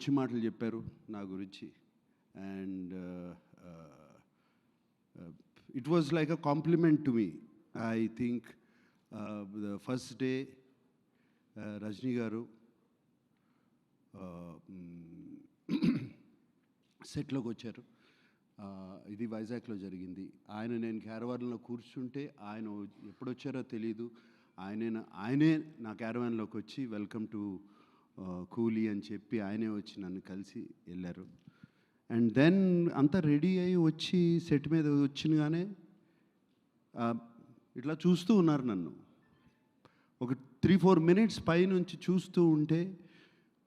మంచి మాటలు చెప్పారు నా గురించి. And it was like a compliment to me I think the first day Rajini garu uh, mm, సెట్లోకి వచ్చారు. Uh, ఇది వైజాగ్లో జరిగింది. ఆయన నేను క్యారవాన్లో కూర్చుంటే ఆయన ఎప్పుడు వచ్చారో తెలియదు ఆయన ఆయనే నా క్యారవాన్లోకి వచ్చి వెల్కమ్ టు కూలీ అని చెప్పి ఆయనే వచ్చి నన్ను కలిసి వెళ్ళారు. అండ్ దెన్ అంతా రెడీ అయ్యి వచ్చి సెట్ మీద వచ్చినగానే ఇట్లా చూస్తూ ఉన్నారు నన్ను. ఒక త్రీ ఫోర్ మినిట్స్ పైనుంచి చూస్తూ ఉంటే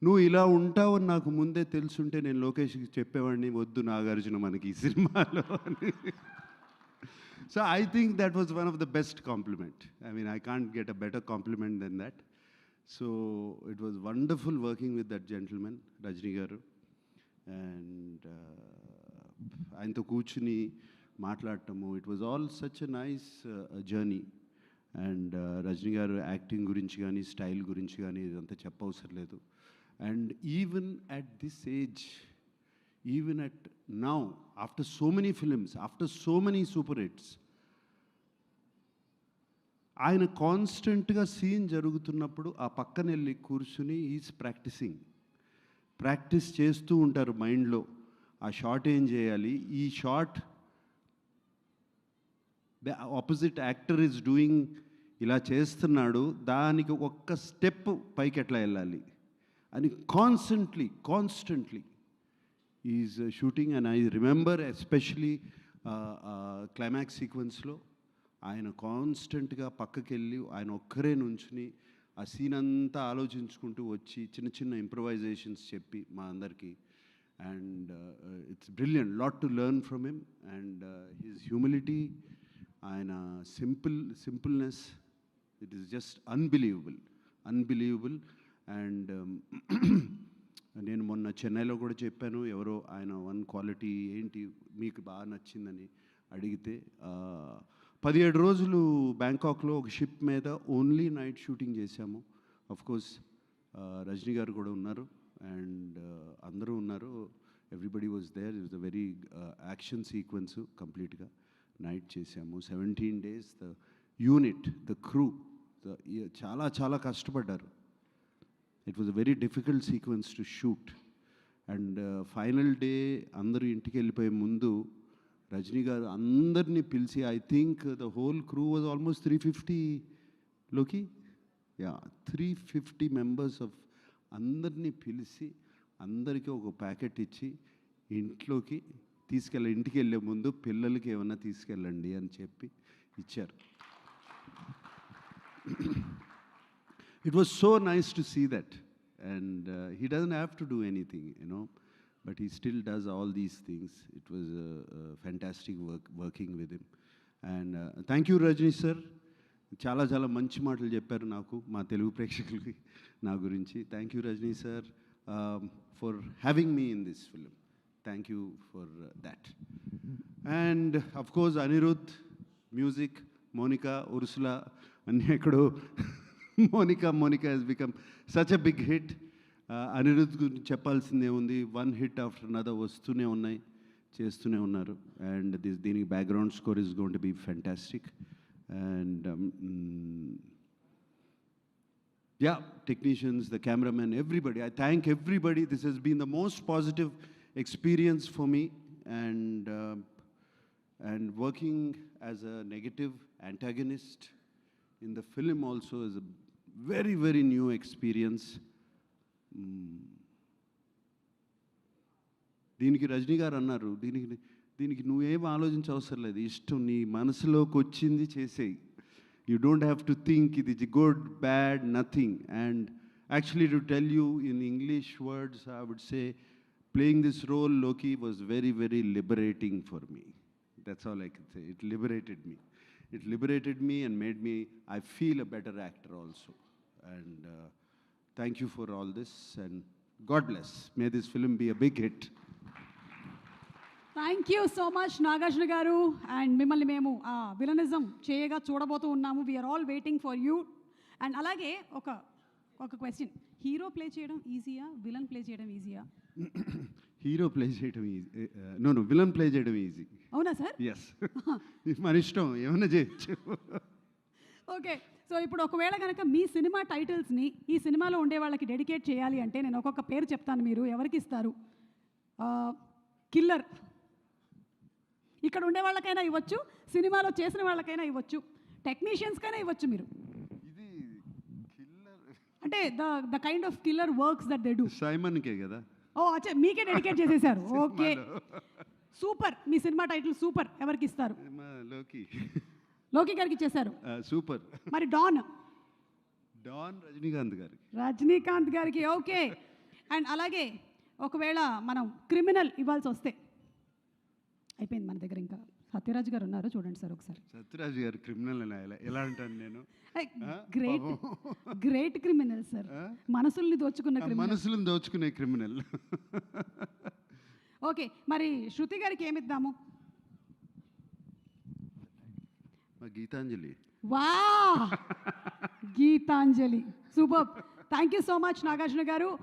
నువ్వు ఇలా ఉంటావని నాకు ముందే తెలుసుంటే నేను లోకేష్కి చెప్పేవాడిని వద్దు నాగార్జున మనకి ఈ సినిమాలో అని. So I think that was one of the best compliment I mean I can't get a better compliment then that so it was wonderful working with that gentlemen Rajini garu. And ఆయనతో కూర్చుని మాట్లాడటము. It was all such a nice journey and Rajini garu acting గురించి కానీ style గురించి కానీ ఇదంతా చెప్పవసరం లేదు. And even at this age even at now after so many films after so many super hits ఆయన కాన్స్టెంట్గా సీన్ జరుగుతున్నప్పుడు ఆ పక్కన వెళ్ళి కూర్చుని ఈజ్ ప్రాక్టీసింగ్. ప్రాక్టీస్ చేస్తూ ఉంటారు మైండ్లో. ఆ షార్ట్ ఏం చేయాలి? ఈ shot opposite actor is doing ఇలా చేస్తున్నాడు. దానికి ఒక్క స్టెప్ పైకి ఎట్లా వెళ్ళాలి? అని constantly constantly is shooting. And I remember especially climax సీక్వెన్స్లో ఆయన కాన్స్టెంట్గా పక్కకి వెళ్ళి ఆయన ఒక్కరే నుంచుని ఆ సీన్ అంతా ఆలోచించుకుంటూ వచ్చి చిన్న చిన్న ఇంప్రవైజేషన్స్ చెప్పి మా అందరికీ. And it's brilliant lot to learn from him and his humility ఆయన simple simpleness it is just unbelievable unbelievable and నేను మొన్న చెన్నైలో కూడా చెప్పాను ఎవరో ఆయన వన్ క్వాలిటీ ఏంటి మీకు బాగా నచ్చిందని అడిగితే uh, పదిహేడు రోజులు బ్యాంకాక్లో ఒక షిప్ మీద ఓన్లీ నైట్ షూటింగ్ చేశాము. కోర్స్ రజనీ గారు కూడా ఉన్నారు. అండ్ అందరూ ఉన్నారు. Everybody was there is the very action sequence కంప్లీట్గా నైట్ చేశాము. Seventeen days the unit the crew the చాలా చాలా కష్టపడ్డారు. It was a very difficult sequence to shoot and final day అందరూ ఇంటికి వెళ్ళిపోయే ముందు రజనీ గారు అందరినీ పిలిచి I think the whole crew was almost three ఫిఫ్టీలోకి yeah three fifty members of అందరినీ పిలిచి అందరికీ ఒక ప్యాకెట్ ఇచ్చి ఇంట్లోకి తీసుకెళ్ళ ఇంటికి వెళ్ళే ముందు పిల్లలకి ఏమన్నా తీసుకెళ్ళండి అని చెప్పి ఇచ్చారు. It was so nice to see that and he doesn't have to do anything you know but he still does all these things. It was a, a fantastic work working with him. And uh, thank చాలా చాలా మంచి మాటలు చెప్పారు నాకు మా తెలుగు ప్రేక్షకులకి నా గురించి. Thank you Rajini sir for having me in this film thank you for that and of course Anirudh music Monica Ursula అన్నీ ఎక్కడో Monica Monica has become such a big hit Anirudh గురించి చెప్పాల్సిందే ఉంది వన్ హిట్ ఆఫ్టర్ అనదర్ వస్తూనే ఉన్నాయి చేస్తూనే ఉన్నారు and this దీనికి background score is gonna be fantastic and yeah technicians the cameraman everybody i thank everybody this has been the most positive experience for me and uh, and working as a negative antagonist in the film also is a very very new experience Mm. దీనికి రజనీ గారు అన్నారు. దీనికి దీనికి నువ్వేం ఆలోచించ అవసరం లేదు. ఇష్టం నీ మనసులోకి వచ్చింది చేసేయి. You don't have to think ఇది good bad nothing and actually to tell you in English words I would say playing this రోల్లోకి was very very liberating for me that's all I can say it liberated me it liberated me and made me I feel a better actor also and thank you for all this and God bless may this film be a big hit thank you so much Nagarjuna garu and మిమ్మల్ని మేము ఆ villainism చేయగా చూడబోతూ ఉన్నాము we are all waiting for you and అలాగే ఒక ఒక question hero play చేయడం ఈజీయా విలన్ ప్లే చేయడం ఈజీయా హీరో ప్లే చేయడం easy no no villain play చేయడం ఈజీ అవునా సార్ ఎస్ మన ఇష్టం ఏమైనా చేయొచ్చు ఓకే. సో ఇప్పుడు ఒకవేళ కనుక మీ సినిమా టైటిల్స్ని ఈ సినిమాలో ఉండే వాళ్ళకి డెడికేట్ చేయాలి అంటే నేను ఒక్కొక్క పేరు చెప్తాను మీరు ఎవరికి ఇస్తారు? కిల్లర్. ఇక్కడ ఉండే వాళ్ళకైనా ఇవ్వచ్చు సినిమాలో చేసిన వాళ్ళకైనా ఇవ్వచ్చు టెక్నీషియన్స్కైనా ఇవ్వచ్చు మీరు. ఇది కిల్లర్. అంటే the the kind of killer works that they do. సైమన్కే కదా? ఓ అచ్చా మీకే డెడికేట్ చేసేసారు. ఓకే. సూపర్. మీ సినిమా టైటిల్ సూపర్. ఎవరికి ఇస్తారు? లోకి. లోకి గారికి ఇచ్చేశారు సూపర్. మరి డాన్. డాన్ రజనీకాంత్ గారికి. రజనీకాంత్ గారికి ఓకే. అండ్ అలాగే ఒకవేళ మనం క్రిమినల్ ఇవ్వాల్సి వస్తే. అయిపోయింది మన దగ్గర ఇంకా. సత్యరాజ్ గారు ఉన్నారు చూడండి సార్ ఒకసారి. సత్యరాజు గారు క్రిమినల్ ఎలా అంటాను నేను? గ్రేట్. Great criminal sir. మనసుల్ని దోచుకున్న మనసులను దోచుకునే క్రిమినల్. ఓకే మరి శృతి గారికి ఏమిద్దాము మా గీతాంజలి. వా Geetanjali. Super. Thank you so much Nagarjuna garu.